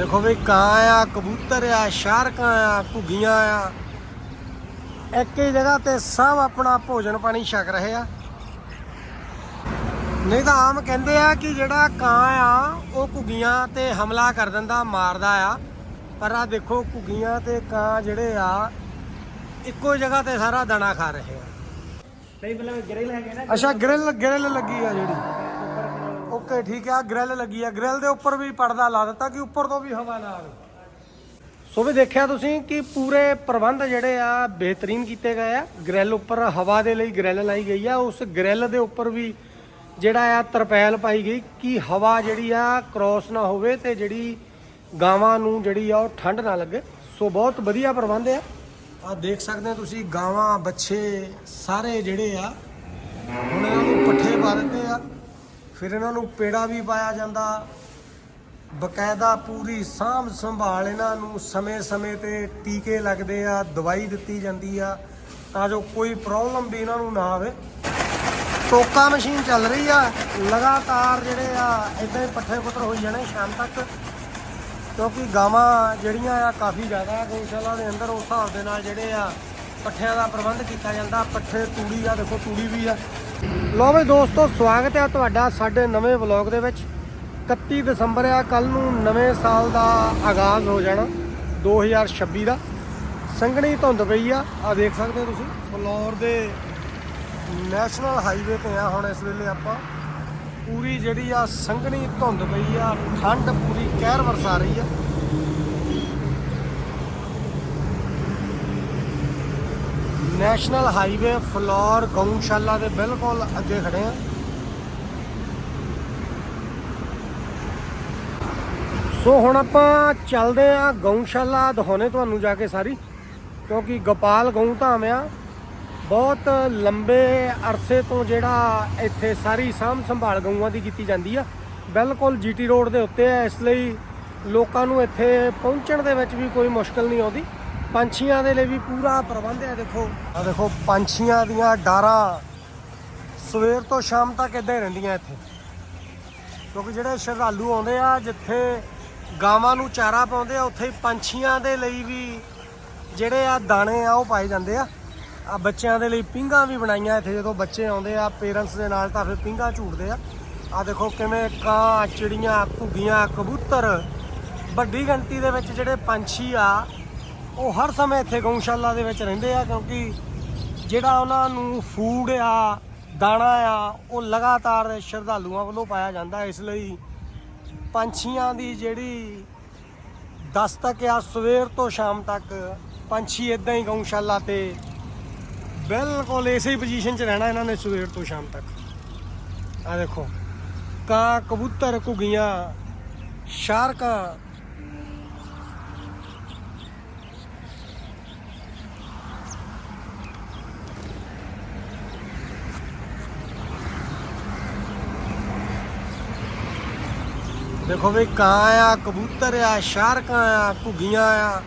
ਦੇਖੋ ਵੀ ਕਾਂ ਆ ਕਬੂਤਰ ਆ ਸ਼ਾਰਕਾਂ ਆ ਘੁੱਗੀਆਂ ਆ। ਇੱਕ ਹੀ ਜਗ੍ਹਾ ਤੇ ਸਭ ਆਪਣਾ ਭੋਜਨ ਪਾਣੀ ਛਕ ਰਹੇ ਆ। ਨਹੀਂ ਤਾਂ ਆਮ ਕਹਿੰਦੇ ਆ ਕਿ ਜਿਹੜਾ ਕਾਂ ਆ ਉਹ ਘੁੱਗੀਆਂ ਤੇ ਹਮਲਾ ਕਰ ਦਿੰਦਾ ਮਾਰਦਾ ਆ। ਪਰ ਆ ਦੇਖੋ ਘੁੱਗੀਆਂ ਤੇ ਕਾਂ ਜਿਹੜੇ ਆ ਇੱਕੋ ਜਗ੍ਹਾ ਤੇ ਸਾਰਾ ਦਾਣਾ ਖਾ ਰਹੇ ਆ। ਨਹੀਂ ਮਤਲਬ ਗ੍ਰਿਲ ਹੈਗੇ ਨਾ ਅੱਛਾ ਗ੍ਰਿਲ ਗ੍ਰਿਲ ਲੱਗੀ ਆ ਜਿਹੜੀ। ਓਕੇ ਠੀਕ ਆ ਗ੍ਰਿਲ ਲੱਗੀ ਆ। ਗ੍ਰਿਲ ਦੇ ਉੱਪਰ ਵੀ ਪਰਦਾ ਲਾ ਦਿੱਤਾ ਕਿ ਉੱਪਰ ਤੋਂ ਵੀ ਹਵਾ ਨਾ ਆਵੇ ਸੋ ਵੀ ਦੇਖਿਆ ਤੁਸੀਂ ਕਿ ਪੂਰੇ ਪ੍ਰਬੰਧ ਜਿਹੜੇ ਆ ਬਿਹਤਰੀਨ ਕੀਤੇ ਗਏ ਆ। ਗ੍ਰਿਲ ਉੱਪਰ ਹਵਾ ਦੇ ਲਈ ਗ੍ਰਿਲ ਲਾਈ ਗਈ ਆ। ਉਸ ਗ੍ਰਿਲ ਦੇ ਉੱਪਰ ਵੀ ਜਿਹੜਾ ਆ ਤਰਪੈਲ ਪਾਈ ਗਈ ਕਿ ਹਵਾ ਜਿਹੜੀ ਆ ਕ੍ਰੋਸ ਨਾ ਹੋਵੇ ਤੇ ਜਿਹੜੀ ਗਾਵਾਂ ਨੂੰ ਜਿਹੜੀ ਆ ਉਹ ਠੰਡ ਨਾ ਲੱਗੇ। ਸੋ ਬਹੁਤ ਵਧੀਆ ਪ੍ਰਬੰਧ ਆ। ਆ ਦੇਖ ਸਕਦੇ ਤੁਸੀਂ, ਗਾਵਾਂ ਬੱਚੇ ਸਾਰੇ ਜਿਹੜੇ ਆ, ਹੁਣ ਇਹਨਾਂ ਨੂੰ ਪੱਠੇ ਪਾ ਦਿੱਤੇ ਆ। ਫਿਰ ਇਹਨਾਂ ਨੂੰ ਪੇੜਾ ਵੀ ਪਾਇਆ ਜਾਂਦਾ। ਬਕਾਇਦਾ ਪੂਰੀ ਸਾਂਭ ਸੰਭਾਲ ਇਹਨਾਂ ਨੂੰ ਸਮੇਂ-ਸਮੇਂ ਤੇ ਟੀਕੇ ਲੱਗਦੇ ਆ, ਦਵਾਈ ਦਿੱਤੀ ਜਾਂਦੀ ਆ, ਤਾਂ ਜੋ ਕੋਈ ਪ੍ਰੋਬਲਮ ਵੀ ਇਹਨਾਂ ਨੂੰ ਨਾ ਆਵੇ। ਟੋਕਾ ਮਸ਼ੀਨ ਚੱਲ ਰਹੀ ਆ, ਲਗਾਤਾਰ ਜਿਹੜੇ ਆ ਇਦਾਂ ਹੀ ਪੱਠੇ ਪੁੱਤਰ ਹੋਈ ਜਾਣੇ ਸ਼ਾਮ ਤੱਕ, ਕਿਉਂਕਿ ਗਾਵਾਂ ਜਿਹੜੀਆਂ ਆ, ਕਾਫੀ ਜ਼ਿਆਦਾ ਗਊਸ਼ਾਲਾ ਦੇ ਅੰਦਰ, ਉਸ ਹਿਸਾਬ ਦੇ ਨਾਲ ਜਿਹੜੇ ਆ, ਪੱਠਿਆਂ ਦਾ ਪ੍ਰਬੰਧ ਕੀਤਾ ਜਾਂਦਾ। ਪੱਠੇ, ਤੂੜੀ ਆ, ਦੇਖੋ ਤੂੜੀ ਵੀ ਆ। ਲੋ ਵੀ ਦੋਸਤੋ, ਸਵਾਗਤ ਹੈ ਤੁਹਾਡਾ ਸਾਡੇ ਨਵੇਂ ਵਲੌਗ ਦੇ ਵਿੱਚ। 31 ਦਸੰਬਰ ਆ ਕੱਲ ਨੂੰ ਨਵੇਂ ਸਾਲ ਦਾ ਆਗਾਜ਼ ਹੋ ਜਾਣਾ 2026 ਦਾ। ਸੰਘਣੀ ਧੁੰਦ ਪਈ ਆ ਆ ਦੇਖ ਸਕਦੇ ਹੋ ਤੁਸੀਂ, ਫਲੋਰ ਦੇ ਨੈਸ਼ਨਲ ਹਾਈਵੇ ਤੇ ਆ ਹੁਣ ਇਸ ਵੇਲੇ ਆਪਾਂ। ਪੂਰੀ ਜਿਹੜੀ ਆ ਸੰਘਣੀ ਧੁੰਦ ਪਈ ਆ, ਠੰਡ ਪੂਰੀ, ਕਹਿਰ ਵਰਸਾ ਰਹੀ ਆ। ਨੈਸ਼ਨਲ ਹਾਈਵੇ ਫਲੋਰ ਗਊਸ਼ਾਲਾ ਦੇ ਬਿਲਕੁਲ ਅੱਗੇ ਖੜੇ ਆ। ਸੋ ਹੁਣ ਆਪਾਂ ਚੱਲਦੇ ਆ ਗਊਸ਼ਾਲਾ ਦਿਖਾਉਣੇ ਤੁਹਾਨੂੰ ਜਾ ਕੇ ਸਾਰੀ, ਕਿਉਂਕਿ ਗੋਪਾਲ ਗਊ ਧਾਮ ਆ। ਬਹੁਤ ਲੰਬੇ ਅਰਸੇ ਤੋਂ ਜਿਹੜਾ ਇੱਥੇ ਸਾਰੀ ਸਾਂਭ ਸੰਭਾਲ ਗਊਆਂ ਦੀ ਕੀਤੀ ਜਾਂਦੀ ਆ। ਬਿਲਕੁਲ ਜੀਟੀ ਰੋਡ ਦੇ ਉੱਤੇ ਆ, ਇਸ ਲਈ ਲੋਕਾਂ ਨੂੰ ਇੱਥੇ ਪਹੁੰਚਣ ਦੇ ਵਿੱਚ ਵੀ ਕੋਈ ਮੁਸ਼ਕਲ ਨਹੀਂ ਆਉਂਦੀ। ਪੰਛੀਆਂ ਦੇ ਲਈ ਵੀ ਪੂਰਾ ਪ੍ਰਬੰਧ ਹੈ, ਦੇਖੋ। ਆ ਦੇਖੋ, ਪੰਛੀਆਂ ਦੀਆਂ ਡਾਰਾਂ। ਸਵੇਰ ਤੋਂ ਸ਼ਾਮ ਤੱਕ ਇੱਦਾਂ ਹੀ ਰਹਿੰਦੀਆਂ ਇੱਥੇ। ਕਿਉਂਕਿ ਜਿਹੜੇ ਸ਼ਰਧਾਲੂ ਆਉਂਦੇ ਆ, ਜਿੱਥੇ ਗਾਵਾਂ ਨੂੰ ਚਾਰਾ ਪਾਉਂਦੇ ਆ, ਉੱਥੇ ਹੀ ਪੰਛੀਆਂ ਦੇ ਲਈ ਵੀ ਜਿਹੜੇ ਆ ਦਾਣੇ ਆ, ਉਹ ਪਾਏ ਜਾਂਦੇ ਆ। ਆ ਬੱਚਿਆਂ ਦੇ ਲਈ ਪਿੰਗਾ ਵੀ ਬਣਾਈਆਂ ਇੱਥੇ, ਜਦੋਂ ਬੱਚੇ ਆਉਂਦੇ ਆ, ਪੇਰੈਂਟਸ ਦੇ ਨਾਲ ਤਾਂ ਫਿਰ ਪਿੰਗਾ ਝੂਟਦੇ ਆ। ਆ ਦੇਖੋ ਕਿਵੇਂ ਕਾਂ, ਚਿੜੀਆਂ, ਘੁੱਗੀਆਂ, ਕਬੂਤਰ। ਵੱਡੀ ਗਿਣਤੀ ਦੇ ਵਿੱਚ ਜਿਹੜੇ ਪੰਛੀ ਆ ਉਹ ਹਰ ਸਮੇਂ ਇੱਥੇ ਗਊਸ਼ਾਲਾ ਦੇ ਵਿੱਚ ਰਹਿੰਦੇ ਆ ਕਿਉਂਕਿ ਜਿਹੜਾ ਉਹਨਾਂ ਨੂੰ ਫੂਡ ਆ, ਦਾਣਾ ਆ, ਉਹ ਲਗਾਤਾਰ ਸ਼ਰਧਾਲੂਆਂ ਵੱਲੋਂ ਪਾਇਆ ਜਾਂਦਾ ਇਸ ਲਈ ਪੰਛੀਆਂ ਦੀ ਜਿਹੜੀ ਦਸਤਕ ਆ, ਸਵੇਰ ਤੋਂ ਸ਼ਾਮ ਤੱਕ ਪੰਛੀ ਇਦਾਂ ਹੀ ਗਊਸ਼ਾਲਾ ਤੇ ਬਿਲਕੁਲ ਇਸੇ ਹੀ ਪੋਜੀਸ਼ਨ 'ਚ ਰਹਿਣਾ ਇਹਨਾਂ ਨੇ ਸਵੇਰ ਤੋਂ ਸ਼ਾਮ ਤੱਕ। ਆ ਦੇਖੋ, ਕਾਂ ਕਬੂਤਰ ਘੁੱਗੀਆਂ, ਸ਼ਾਰਕਾਂ ਦੇਖੋ ਵੀ ਕਾਂ ਆ, ਕਬੂਤਰ ਆ ਸ਼ਾਰਕਾਂ ਆ, ਘੁੱਗੀਆਂ ਆ।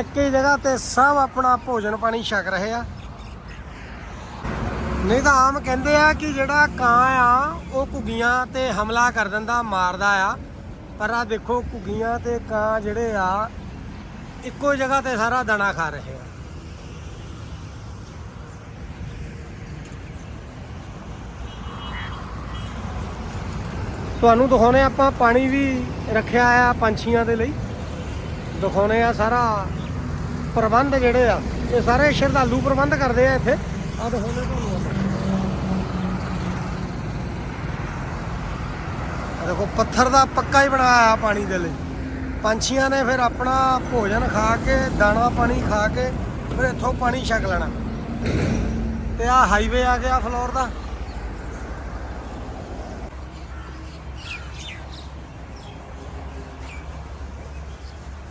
ਇੱਕ ਹੀ ਜਗ੍ਹਾ ਤੇ ਸਭ ਆਪਣਾ ਭੋਜਨ ਪਾਣੀ ਛਕ ਰਹੇ ਆ। ਨਹੀਂ ਤਾਂ ਆਮ ਕਹਿੰਦੇ ਆ ਕਿ ਜਿਹੜਾ ਕਾਂ ਆ, ਉਹ ਘੁੱਗੀਆਂ ਤੇ ਹਮਲਾ ਕਰ ਦਿੰਦਾ, ਮਾਰਦਾ ਆ। ਪਰ ਆ ਦੇਖੋ, ਘੁੱਗੀਆਂ ਤੇ ਕਾਂ ਜਿਹੜੇ ਆ, ਇੱਕੋ ਜਗ੍ਹਾ ਤੇ ਸਾਰਾ ਦਾਣਾ ਖਾ ਰਹੇ ਆ। ਤੁਹਾਨੂੰ ਦਿਖਾਉਣੇ ਆਪਾਂ, ਪਾਣੀ ਵੀ ਰੱਖਿਆ ਆ ਪੰਛੀਆਂ ਦੇ ਲਈ। ਦਿਖਾਉਣੇ ਆ ਸਾਰਾ ਪ੍ਰਬੰਧ ਜਿਹੜੇ ਆ, ਇਹ ਸਾਰੇ ਸ਼ਰਧਾਲੂ ਪ੍ਰਬੰਧ ਕਰਦੇ ਆ ਇੱਥੇ। ਆ ਦਿਖਾਉਣੇ ਤੁਹਾਨੂੰ ਦੇਖੋ, ਪੱਥਰ ਦਾ ਪੱਕਾ ਹੀ ਬਣਾਇਆ ਪਾਣੀ ਦੇ ਲਈ। ਪੰਛੀਆਂ ਨੇ ਫਿਰ ਆਪਣਾ ਭੋਜਨ ਖਾ ਕੇ, ਦਾਣਾ ਪਾਣੀ ਖਾ ਕੇ, ਫਿਰ ਇੱਥੋਂ ਪਾਣੀ ਛਕ ਲੈਣਾ। ਤੇ ਆ ਹਾਈਵੇ ਆ ਗਿਆ ਫਲੋਰ ਦਾ।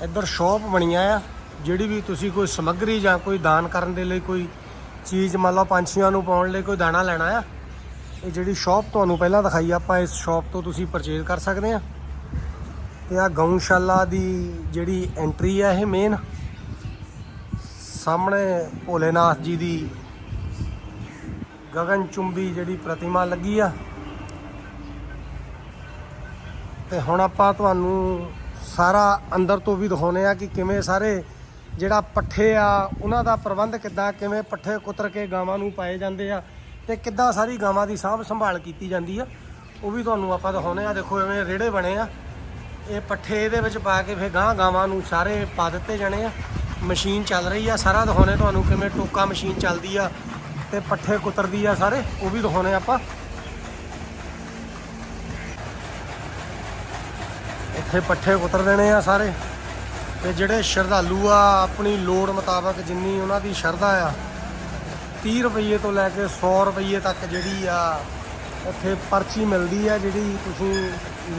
ਇੱਧਰ ਸ਼ਾਪ ਬਣੀਆਂ ਆ ਜਿਹੜੀ ਵੀ ਤੁਸੀਂ ਕੋਈ ਸਮੱਗਰੀ ਜਾਂ ਕੋਈ ਦਾਨ ਕਰਨ ਦੇ ਲਈ ਕੋਈ ਚੀਜ਼, ਮੰਨ ਲਓ ਪੰਛੀਆਂ ਨੂੰ ਪਾਉਣ ਲਈ ਕੋਈ ਦਾਣਾ ਲੈਣਾ ਆ, ਇਹ ਜਿਹੜੀ ਸ਼ਾਪ ਤੁਹਾਨੂੰ ਪਹਿਲਾਂ ਦਿਖਾਈ ਆਪਾਂ ਇਸ ਸ਼ਾਪ ਤੋਂ ਤੁਸੀਂ ਪਰਚੇਜ਼ ਕਰ ਸਕਦੇ ਆ। ਤੇ ਆ ਗਊਸ਼ਾਲਾ ਦੀ ਜਿਹੜੀ ਐਂਟਰੀ ਆ ਇਹ ਮੇਨ ਸਾਹਮਣੇ ਭੋਲੇਨਾਥ ਜੀ ਦੀ ਗਗਨ ਚੁੰਬੀ ਜਿਹੜੀ ਪ੍ਰਤਿਮਾ ਲੱਗੀ ਆ। ਤੇ ਹੁਣ ਆਪਾਂ ਤੁਹਾਨੂੰ ਸਾਰਾ ਅੰਦਰ ਤੋਂ ਵੀ ਦਿਖਾਉਨੇ ਆ ਕਿ ਕਿਵੇਂ ਸਾਰੇ ਜਿਹੜਾ ਪੱਠੇ ਆ, ਉਹਨਾਂ ਦਾ ਪ੍ਰਬੰਧ ਕਿੱਦਾਂ, ਕਿਵੇਂ ਪੱਠੇ ਕੁਤਰ ਕੇ ਗਾਵਾਂ ਨੂੰ ਪਾਏ ਜਾਂਦੇ ਆ ਤੇ ਕਿੱਦਾਂ ਸਾਰੀ ਗਾਵਾਂ ਦੀ ਸਾਂਭ ਸੰਭਾਲ ਕੀਤੀ ਜਾਂਦੀ ਆ, ਉਹ ਵੀ ਤੁਹਾਨੂੰ ਆਪਾਂ ਦਿਖਾਉਨੇ ਆ। ਦੇਖੋ ਐਵੇਂ ਰੇੜੇ ਬਣੇ ਆ। ਇਹ ਪੱਠੇ ਇਹਦੇ ਵਿੱਚ ਪਾ ਕੇ ਫਿਰ ਗਾਂ ਗਾਵਾਂ ਨੂੰ ਸਾਰੇ ਪਾ ਦਿੱਤੇ ਜਾਣੇ ਆ। ਮਸ਼ੀਨ ਚੱਲ ਰਹੀ ਆ, ਸਾਰਾ ਦਿਖਾਉਨੇ ਤੁਹਾਨੂੰ ਕਿਵੇਂ ਟੋਕਾ ਮਸ਼ੀਨ ਚੱਲਦੀ ਆ ਤੇ ਪੱਠੇ ਕੁਤਰਦੀ ਆ ਸਾਰੇ, ਉਹ ਵੀ ਦਿਖਾਉਨੇ ਆਪਾਂ। ਇੱਥੇ ਪੱਠੇ ਉਤਰ ਦੇਣੇ ਆ ਸਾਰੇ। ਤੇ ਜਿਹੜੇ ਸ਼ਰਧਾਲੂ ਆ, ਆਪਣੀ ਲੋੜ ਮੁਤਾਬਕ ਜਿੰਨੀ ਉਹਨਾਂ ਦੀ ਸ਼ਰਧਾ ਆ 30 ਰੁਪਏ ਤੋਂ ਲੈ ਕੇ 100 ਰੁਪਏ ਤੱਕ ਜਿਹੜੀ ਆ, ਇੱਥੇ ਪਰਚੀ ਮਿਲਦੀ ਆ ਜਿਹੜੀ ਤੁਸੀਂ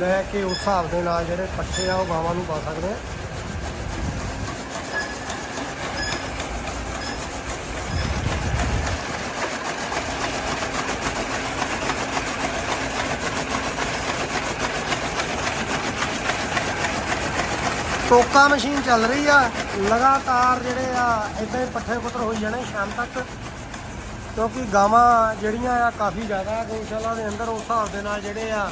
ਲੈ ਕੇ ਉਸ ਹਿਸਾਬ ਦੇ ਨਾਲ ਜਿਹੜੇ ਪੱਠੇ ਆ, ਉਹ ਗਾਵਾਂ ਨੂੰ ਪਾ ਸਕਦੇ ਆ। ਟੋਕਾ ਮਸ਼ੀਨ ਚੱਲ ਰਹੀ ਆ। ਲਗਾਤਾਰ ਜਿਹੜੇ ਆ ਇਦਾਂ ਹੀ ਪੱਠੇ ਪੁੱਤਰ ਹੋਈ ਜਾਣੇ ਸ਼ਾਮ ਤੱਕ। ਕਿਉਂਕਿ ਗਾਵਾਂ ਜਿਹੜੀਆਂ ਆ, ਕਾਫੀ ਜ਼ਿਆਦਾ ਗਊਸ਼ਾਲਾ ਦੇ ਅੰਦਰ ਉਸ ਹਿਸਾਬ ਦੇ ਨਾਲ ਜਿਹੜੇ ਆ,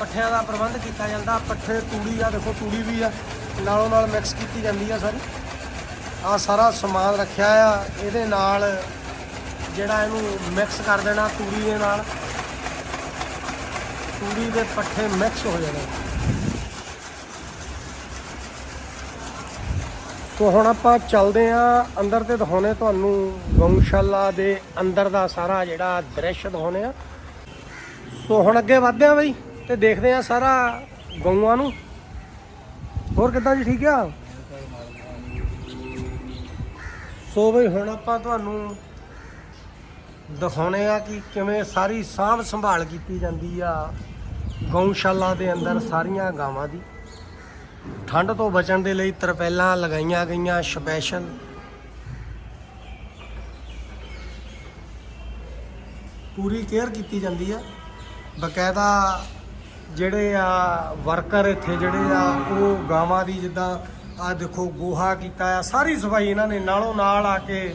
ਪੱਠਿਆਂ ਦਾ ਪ੍ਰਬੰਧ ਕੀਤਾ ਜਾਂਦਾ। ਪੱਠੇ, ਤੂੜੀ ਆ, ਦੇਖੋ ਤੂੜੀ ਵੀ ਆ। ਨਾਲੋਂ ਨਾਲ ਮਿਕਸ ਕੀਤੀ ਜਾਂਦੀ ਆ ਸਾਰੀ। ਆ ਸਾਰਾ ਸਮਾਨ ਰੱਖਿਆ ਆ। ਇਹਦੇ ਨਾਲ ਜਿਹੜਾ ਇਹਨੂੰ ਮਿਕਸ ਕਰ ਦੇਣਾ ਤੂੜੀ ਦੇ ਨਾਲ। ਤੂੜੀ ਦੇ ਪੱਠੇ ਮਿਕਸ ਹੋ ਜਾਣੇ। ਸੋ ਹੁਣ ਆਪਾਂ ਚੱਲਦੇ ਆਂ ਅੰਦਰ ਤੇ ਦਿਖਾਉਣੇ ਤੁਹਾਨੂੰ ਗਊਸ਼ਾਲਾ ਦੇ ਅੰਦਰ ਦਾ ਸਾਰਾ ਜਿਹੜਾ ਦ੍ਰਿਸ਼ ਦਿਖਾਉਣੇ ਆ ਸੋ ਹੁਣ ਅੱਗੇ ਵਧਦੇ ਆਂ ਬਈ ਤੇ ਦੇਖਦੇ ਆਂ ਸਾਰਾ ਗਊਆਂ ਨੂੰ। ਹੋਰ ਕਿੱਦਾਂ ਜੀ, ਠੀਕ ਆ? ਸੋ ਬਈ ਹੁਣ ਆਪਾਂ ਤੁਹਾਨੂੰ ਦਿਖਾਉਣੇ ਆ ਕਿ ਕਿਵੇਂ ਸਾਰੀ ਸਾਂਭ ਸੰਭਾਲ ਕੀਤੀ ਜਾਂਦੀ ਆ ਗਊਸ਼ਾਲਾ ਦੇ ਅੰਦਰ ਸਾਰੀਆਂ ਗਾਵਾਂ ਦੀ। ਠੰਡ ਤੋਂ ਬਚਣ ਦੇ ਲਈ ਤਰਪੈਲਾਂ ਲਗਾਈਆਂ ਗਈਆਂ ਸਪੈਸ਼ਲ। ਪੂਰੀ ਕੇਅਰ ਕੀਤੀ ਜਾਂਦੀ ਆ ਬਕਾਇਦਾ ਜਿਹੜੇ ਆ ਵਰਕਰ ਇੱਥੇ ਜਿਹੜੇ ਆ, ਉਹ ਗਾਵਾਂ ਦੀ ਜਿੱਦਾਂ ਆ ਦੇਖੋ ਗੋਹਾ ਕੀਤਾ ਆ, ਸਾਰੀ ਸਫ਼ਾਈ ਇਹਨਾਂ ਨੇ ਨਾਲੋਂ ਨਾਲ ਆ ਕੇ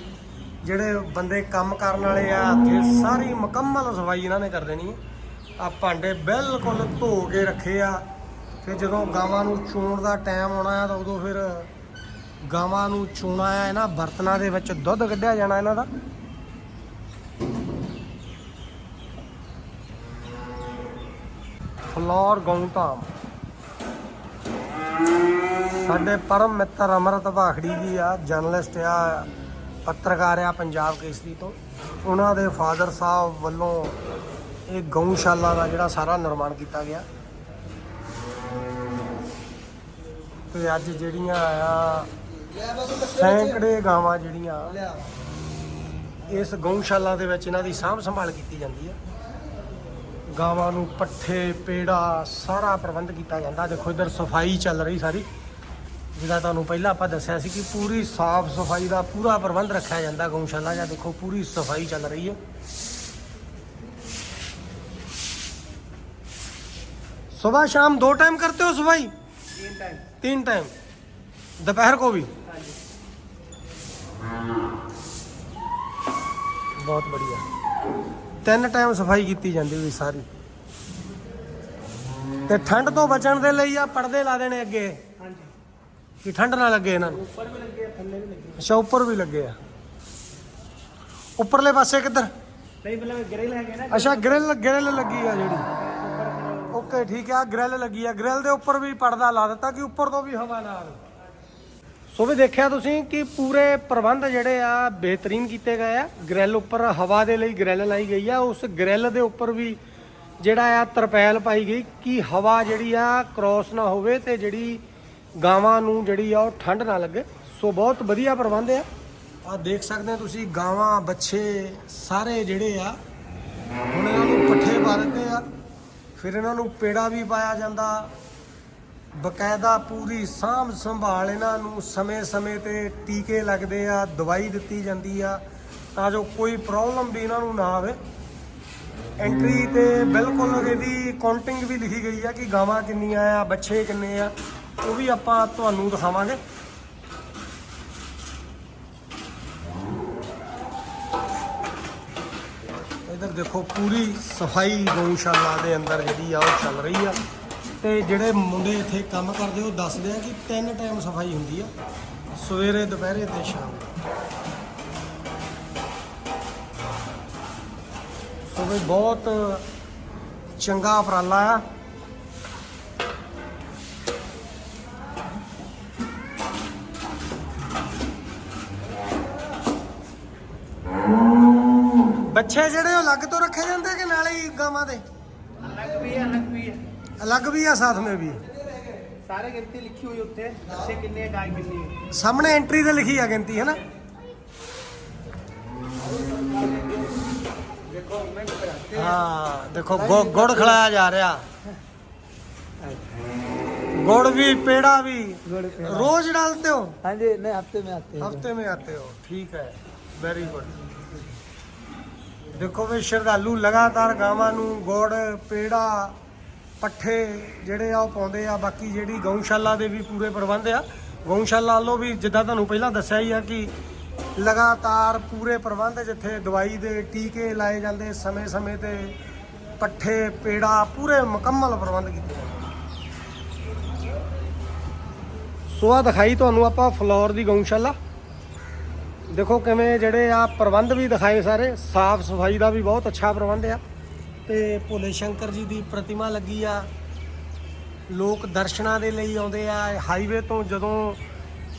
ਜਿਹੜੇ ਬੰਦੇ ਕੰਮ ਕਰਨ ਵਾਲੇ ਆ ਇੱਥੇ ਸਾਰੀ ਮੁਕੰਮਲ ਸਫ਼ਾਈ ਇਹਨਾਂ ਨੇ ਕਰ ਦੇਣੀ ਆ ਭਾਂਡੇ ਬਿਲਕੁਲ ਧੋ ਕੇ ਰੱਖੇ ਆ। ਫਿਰ ਜਦੋਂ ਗਾਵਾਂ ਨੂੰ ਚੋਣ ਦਾ ਟਾਈਮ ਆਉਣਾ ਆ ਤਾਂ ਉਦੋਂ ਫਿਰ ਗਾਵਾਂ ਨੂੰ ਚੋਣਾ ਆ ਇਹਨਾਂ ਬਰਤਨਾਂ ਦੇ ਵਿੱਚ ਦੁੱਧ ਕੱਢਿਆ ਜਾਣਾ ਇਹਨਾਂ ਦਾ। ਫਲੋਰ ਗਊਧਾਮ। ਸਾਡੇ ਪਰਮ ਮਿੱਤਰ ਅਮਰਤ ਭਾਖੜੀ ਜੀ ਆ, ਜਰਨਲਿਸਟ ਆ, ਪੱਤਰਕਾਰ ਆ ਪੰਜਾਬ ਕੇਸਰੀ ਤੋਂ। ਉਹਨਾਂ ਦੇ ਫਾਦਰ ਸਾਹਿਬ ਵੱਲੋਂ ਇਹ ਗਊਸ਼ਾਲਾ ਦਾ ਜਿਹੜਾ ਸਾਰਾ ਨਿਰਮਾਣ ਕੀਤਾ ਗਿਆ। ਤੇ ਅੱਜ ਜਿਹੜੀਆਂ ਆ ਸੈਂਕੜੇ ਗਾਵਾਂ ਜਿਹੜੀਆਂ ਇਸ ਗਊਸ਼ਾਲਾ ਦੇ ਵਿੱਚ ਇਹਨਾਂ ਦੀ ਸਾਂਭ ਸੰਭਾਲ ਕੀਤੀ ਜਾਂਦੀ ਹੈ ਗਾਵਾਂ ਨੂੰ ਪੱਠੇ ਪੇੜਾ ਸਾਰਾ ਪ੍ਰਬੰਧ ਕੀਤਾ ਜਾਂਦਾ ਦੇਖੋ ਇਧਰ ਸਫਾਈ ਚੱਲ ਰਹੀ ਸਾਰੀ ਜਿਹਦਾ ਤੁਹਾਨੂੰ ਪਹਿਲਾਂ ਆਪਾਂ ਦੱਸਿਆ ਸੀ ਕਿ ਪੂਰੀ ਸਾਫ਼ ਸਫਾਈ ਦਾ ਪੂਰਾ ਪ੍ਰਬੰਧ ਰੱਖਿਆ ਜਾਂਦਾ ਗਊਸ਼ਾਲਾ ਜਾਂ ਦੇਖੋ ਪੂਰੀ ਸਫਾਈ ਚੱਲ ਰਹੀ ਹੈ सुबह शाम दो टाइम करते हो सफाई तीन टाइम तीन टाइम दोपहर को भी हाँ जी ਬਹੁਤ ਵਧੀਆ ਤਿੰਨ ਟਾਈਮ ਸਫਾਈ ਕੀਤੀ ਜਾਂਦੀ ਵੀ ਸਾਰੀ ਤੇ ਠੰਡ ਤੋਂ ਬਚਣ ਦੇ ਲਈ ਆ ਪਰਦੇ ਲਾ ਦੇਣੇ ਅੱਗੇ हाँ जी ਕਿ ਠੰਡ ਨਾ ਲੱਗੇ ਇਹਨਾਂ ਨੂੰ ऊपर भी लगे थल्ले भी लगे ਅੱਛਾ ਉੱਪਰ ਵੀ ਲੱਗੇ ਆ ਉੱਪਰਲੇ ਪਾਸੇ ਕਿੱਧਰ नहीं मतलब ग्रिल है ना ਅੱਛਾ ਗ੍ਰਿਲ ਗ੍ਰਿਲ ਲੱਗੀ ਆ ਜਿਹੜੀ ऊपर फिर ਓਕੇ, ਠੀਕ ਆ ਗ੍ਰਿਲ ਲੱਗੀ ਆ। ਗ੍ਰਿਲ ਦੇ ਉੱਪਰ ਵੀ ਪਰਦਾ ਲਾ ਦਿੱਤਾ ਕਿ ਉੱਪਰ ਤੋਂ ਵੀ ਹਵਾ ਨਾ ਆਵੇ ਸੋ ਵੀ ਦੇਖਿਆ ਤੁਸੀਂ ਕਿ ਪੂਰੇ ਪ੍ਰਬੰਧ ਜਿਹੜੇ ਆ ਬਿਹਤਰੀਨ ਕੀਤੇ ਗਏ ਆ। ਗ੍ਰਿਲ ਉੱਪਰ ਹਵਾ ਦੇ ਲਈ ਗ੍ਰਿਲ ਲਾਈ ਗਈ ਆ। ਉਸ ਗ੍ਰਿਲ ਦੇ ਉੱਪਰ ਵੀ ਜਿਹੜਾ ਆ ਤਰਪੈਲ ਪਾਈ ਗਈ ਕਿ ਹਵਾ ਜਿਹੜੀ ਆ ਕ੍ਰੋਸ ਨਾ ਹੋਵੇ ਤੇ ਜਿਹੜੀ ਗਾਵਾਂ ਨੂੰ ਜਿਹੜੀ ਆ ਉਹ ਠੰਡ ਨਾ ਲੱਗੇ। ਸੋ ਬਹੁਤ ਵਧੀਆ ਪ੍ਰਬੰਧ ਆ। ਆ ਦੇਖ ਸਕਦੇ ਹੋ ਤੁਸੀਂ, ਗਾਵਾਂ, ਬੱਚੇ ਸਾਰੇ ਜਿਹੜੇ ਆ, ਹੁਣ ਇਹਨਾਂ ਨੂੰ ਪੱਠੇ ਪਾ ਦਿੱਤੇ ਆ। ਫਿਰ ਇਹਨਾਂ ਨੂੰ ਪੇੜਾ ਵੀ ਪਾਇਆ ਜਾਂਦਾ। ਬਕਾਇਦਾ ਪੂਰੀ ਸਾਂਭ ਸੰਭਾਲ ਇਹਨਾਂ ਨੂੰ ਸਮੇਂ-ਸਮੇਂ ਤੇ ਟੀਕੇ ਲੱਗਦੇ ਆ, ਦਵਾਈ ਦਿੱਤੀ ਜਾਂਦੀ ਆ, ਤਾਂ ਜੋ ਕੋਈ ਪ੍ਰੋਬਲਮ ਵੀ ਇਹਨਾਂ ਨੂੰ ਨਾ ਆਵੇ। ਐਂਟਰੀ ਤੇ ਬਿਲਕੁਲ ਇਹਦੀ ਕਾਊਂਟਿੰਗ ਵੀ ਲਿਖੀ ਗਈ ਆ ਕਿ ਗਾਵਾਂ ਕਿੰਨੀਆਂ ਆ, ਬੱਚੇ ਕਿੰਨੇ ਆ, ਉਹ ਵੀ ਆਪਾਂ ਤੁਹਾਨੂੰ ਦਿਖਾਵਾਂਗੇ। ਇਧਰ ਦੇਖੋ ਪੂਰੀ ਸਫ਼ਾਈ ਗਊਸ਼ਾਲਾ ਦੇ ਅੰਦਰ ਜਿਹੜੀ ਆ ਉਹ ਚੱਲ ਰਹੀ ਆ। ਤੇ ਜਿਹੜੇ ਮੁੰਡੇ ਇੱਥੇ ਕੰਮ ਕਰਦੇ, ਉਹ ਦੱਸਦੇ ਆ ਕਿ ਤਿੰਨ ਟਾਈਮ ਸਫ਼ਾਈ ਹੁੰਦੀ ਆ, ਸਵੇਰੇ, ਦੁਪਹਿਰੇ ਤੇ ਸ਼ਾਮ। ਸੋ ਵੀ ਬਹੁਤ ਚੰਗਾ ਉਪਰਾਲਾ ਆ। ਬੱਚੇ ਜਿਹੜੇ ਉਹ ਅਲੱਗ ਤੋਂ ਰੱਖੇ ਜਾਂਦੇ ਕਿ ਨਾਲੇ ਹੀ ਗਾਵਾਂ ਦੇ अलग भी है अलग भी है ਅਲੱਗ ਵੀ ਆ ਸਾਥ ਮੇ ਵੀ सारे गिनती लिखी हुई होते हैं बच्चे कितने हैं गाय कितनी है ਸਾਹਮਣੇ ਐਂਟਰੀ ਤੇ ਲਿਖੀ ਆ ਗਿਣਤੀ ਹੈ ਨਾ देखो मैं ऊपर आते ਹਾਂ ਦੇਖੋ ਗੁ- ਗੁੜ ਖਿਲਾਇਆ ਜਾ ਰਿਹਾ गुड़ भी पेड़ा भी हैं रोज डालते हो हाँ जी नहीं हफ्ते में आते हैं ਹਫਤੇ में आते हो ਠੀਕ ਹੈ ਵੈਰੀ ਗੁੱਡ ਦੇਖੋ ਵੀ ਸ਼ਰਧਾਲੂ ਲਗਾਤਾਰ ਗਾਵਾਂ ਨੂੰ ਗੁੜ, ਪੇੜਾ, ਪੱਠੇ ਜਿਹੜੇ ਆ ਉਹ ਪਾਉਂਦੇ ਆ, ਬਾਕੀ ਜਿਹੜੀ ਗਊਸ਼ਾਲਾ ਦੇ ਵੀ ਪੂਰੇ ਪ੍ਰਬੰਧ ਆ। ਗਊਸ਼ਾਲਾ ਵੱਲੋਂ ਵੀ ਜਿੱਦਾਂ ਤੁਹਾਨੂੰ ਪਹਿਲਾਂ ਦੱਸਿਆ ਹੀ ਆ ਕਿ ਲਗਾਤਾਰ ਪੂਰੇ ਪ੍ਰਬੰਧ ਜਿੱਥੇ ਦਵਾਈ ਦੇ ਟੀਕੇ ਲਾਏ ਜਾਂਦੇ, ਸਮੇਂ-ਸਮੇਂ ਤੇ ਪੱਠੇ, ਪੇੜਾ ਪੂਰੇ ਮੁਕੰਮਲ ਪ੍ਰਬੰਧ ਕੀਤੇ ਜਾਂਦੇ। ਸੋ ਆ ਦਿਖਾਈ ਤੁਹਾਨੂੰ ਆਪਾਂ ਫਲੋਰ ਦੀ ਗਊਸ਼ਾਲਾ। ਦੇਖੋ ਕਿਵੇਂ ਜਿਹੜੇ ਆ ਪ੍ਰਬੰਧ ਵੀ ਦਿਖਾਏ ਸਾਰੇ, ਸਾਫ਼ ਸਫ਼ਾਈ ਦਾ ਵੀ ਬਹੁਤ ਅੱਛਾ ਪ੍ਰਬੰਧ ਆ। ਤੇ ਭੋਲੇ ਸ਼ੰਕਰ ਜੀ ਦੀ ਪ੍ਰਤਿਮਾ ਲੱਗੀ ਆ। ਲੋਕ ਦਰਸ਼ਨਾਂ ਦੇ ਲਈ ਆਉਂਦੇ ਆ, ਹਾਈਵੇ ਤੋਂ ਜਦੋਂ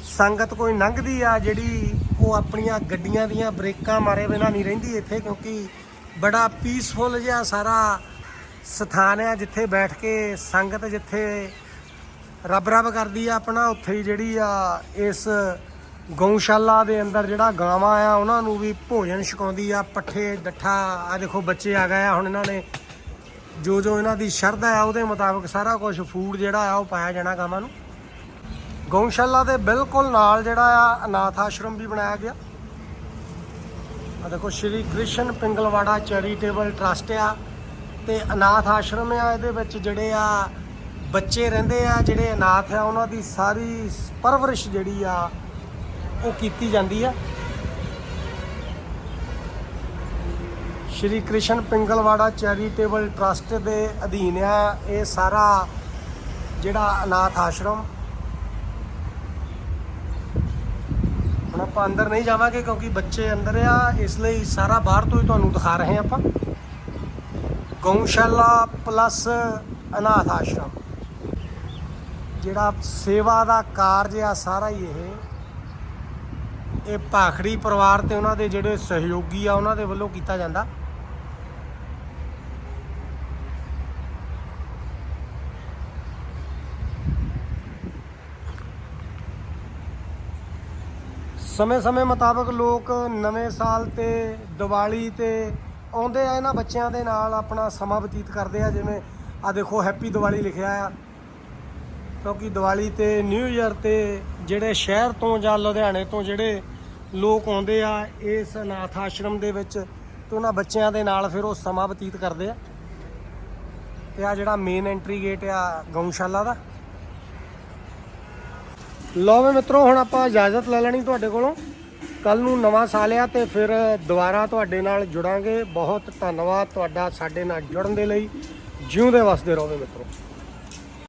ਸੰਗਤ ਕੋਈ ਲੰਘਦੀ ਆ, ਜਿਹੜੀ ਉਹ ਆਪਣੀਆਂ ਗੱਡੀਆਂ ਦੀਆਂ ਬ੍ਰੇਕਾਂ ਮਾਰੇ ਬਿਨਾਂ ਨਹੀਂ ਰਹਿੰਦੀ ਇੱਥੇ, ਕਿਉਂਕਿ ਬੜਾ ਪੀਸਫੁਲ ਜਿਹਾ ਸਾਰਾ ਸਥਾਨ ਆ, ਜਿੱਥੇ ਬੈਠ ਕੇ ਸੰਗਤ ਜਿੱਥੇ ਰੱਬ ਰੱਬ ਕਰਦੀ ਆ ਆਪਣਾ, ਉੱਥੇ ਹੀ ਜਿਹੜੀ ਆ ਇਸ ਗਊਸ਼ਾਲਾ ਦੇ ਅੰਦਰ ਜਿਹੜਾ ਗਾਵਾਂ ਆ, ਉਹਨਾਂ ਨੂੰ ਵੀ ਭੋਜਨ ਛਕਾਉਂਦੀ ਆ, ਪੱਠੇ, ਡੱਠਾ ਆ ਦੇਖੋ ਬੱਚੇ ਆ ਗਏ ਆ, ਹੁਣ ਇਹਨਾਂ ਨੇ ਜੋ ਜੋ ਇਹਨਾਂ ਦੀ ਸ਼ਰਧਾ ਆ, ਉਹਦੇ ਮੁਤਾਬਕ ਸਾਰਾ ਕੁਝ ਫੂਡ ਜਿਹੜਾ ਆ, ਉਹ ਪਾਇਆ ਜਾਣਾ ਗਾਵਾਂ ਨੂੰ। ਗਊਸ਼ਾਲਾ ਦੇ ਬਿਲਕੁਲ ਨਾਲ ਜਿਹੜਾ ਆ, ਅਨਾਥ ਆਸ਼ਰਮ ਵੀ ਬਣਾਇਆ ਗਿਆ। ਆ ਦੇਖੋ, ਸ਼੍ਰੀ ਕ੍ਰਿਸ਼ਨ ਪਿੰਗਲਵਾੜਾ ਚੈਰੀਟੇਬਲ ਟਰਸਟ ਆ, ਤੇ ਅਨਾਥ ਆਸ਼ਰਮ ਆ, ਇਹਦੇ ਵਿੱਚ ਜਿਹੜੇ ਆ, ਬੱਚੇ ਰਹਿੰਦੇ ਆ, ਜਿਹੜੇ ਅਨਾਥ ਆ, ਉਹਨਾਂ ਦੀ ਸਾਰੀ ਪਰਵਰਿਸ਼ ਜਿਹੜੀ ਆ ਉਹ ਕੀਤੀ ਜਾਂਦੀ ਆ। ਸ਼੍ਰੀ ਕ੍ਰਿਸ਼ਨ ਪਿੰਗਲਵਾੜਾ ਚੈਰੀਟੇਬਲ ਟਰਸਟ ਦੇ ਅਧੀਨ ਆ। ਇਹ ਸਾਰਾ ਜਿਹੜਾ ਅਨਾਥ ਆਸ਼ਰਮ। ਹੁਣ ਆਪਾਂ ਅੰਦਰ ਨਹੀਂ ਜਾਵਾਂਗੇ ਕਿਉਂਕਿ ਬੱਚੇ ਅੰਦਰ ਆ। ਇਸ ਲਈ ਸਾਰਾ ਬਾਹਰ ਤੋਂ ਹੀ ਤੁਹਾਨੂੰ ਦਿਖਾ ਰਹੇ ਆਪਾਂ। ਗਊਸ਼ਾਲਾ ਪਲੱਸ ਅਨਾਥ ਆਸ਼ਰਮ। ਜਿਹੜਾ ਸੇਵਾ ਦਾ ਕਾਰਜ ਆ ਸਾਰਾ ਹੀ ਇਹ। ਇਹ ਭਾਖੜੀ ਪਰਿਵਾਰ ਤੇ ਉਹਨਾਂ ਦੇ ਜਿਹੜੇ ਸਹਿਯੋਗੀ ਆ, ਉਹਨਾਂ ਦੇ ਵੱਲੋਂ ਕੀਤਾ ਜਾਂਦਾ। ਸਮੇਂ-ਸਮੇਂ ਮੁਤਾਬਕ ਲੋਕ ਨਵੇਂ ਸਾਲ ਤੇ ਦੀਵਾਲੀ ਤੇ ਆਉਂਦੇ ਆ, ਇਹਨਾਂ ਬੱਚਿਆਂ ਦੇ ਨਾਲ ਆਪਣਾ ਸਮਾਂ ਬਤੀਤ ਕਰਦੇ ਆ, ਜਿਵੇਂ ਆ ਦੇਖੋ ਹੈਪੀ ਦੀਵਾਲੀ ਲਿਖਿਆ ਆ। ਕਿਉਂਕਿ ਦੀਵਾਲੀ ਤੇ ਨਿਊ ਇਅਰ ਤੇ ਜਿਹੜੇ ਸ਼ਹਿਰ ਤੋਂ ਜਾਂ ਲੁਧਿਆਣੇ ਤੋਂ ਜਿਹੜੇ ਲੋਕ ਆਉਂਦੇ ਆ ਇਸ ਅਨਾਥ ਆਸ਼ਰਮ ਦੇ ਵਿੱਚ ਤੇ ਉਹਨਾਂ ਬੱਚਿਆਂ ਦੇ ਨਾਲ ਫਿਰ ਉਹ ਸਮਾਂ ਬਤੀਤ ਕਰਦੇ ਆ। ਤੇ ਆ ਜਿਹੜਾ ਮੇਨ ਐਂਟਰੀ ਗੇਟ ਆ ਗਊਸ਼ਾਲਾ ਦਾ। ਲਓ ਵੀ ਮਿੱਤਰੋ, ਹੁਣ ਆਪਾਂ ਇਜਾਜ਼ਤ ਲੈ ਲੈਣੀ ਤੁਹਾਡੇ ਕੋਲੋਂ। ਕੱਲ ਨੂੰ ਨਵਾਂ ਸਾਲ ਆ ਤੇ ਫਿਰ ਦੁਬਾਰਾ ਤੁਹਾਡੇ ਨਾਲ ਜੁੜਾਂਗੇ। ਬਹੁਤ ਧੰਨਵਾਦ ਤੁਹਾਡਾ ਸਾਡੇ ਨਾਲ ਜੁੜਨ ਦੇ ਲਈ। ਜਿਉਂਦੇ ਵਸਦੇ ਰਹੋ ਵੀ ਮਿੱਤਰੋ।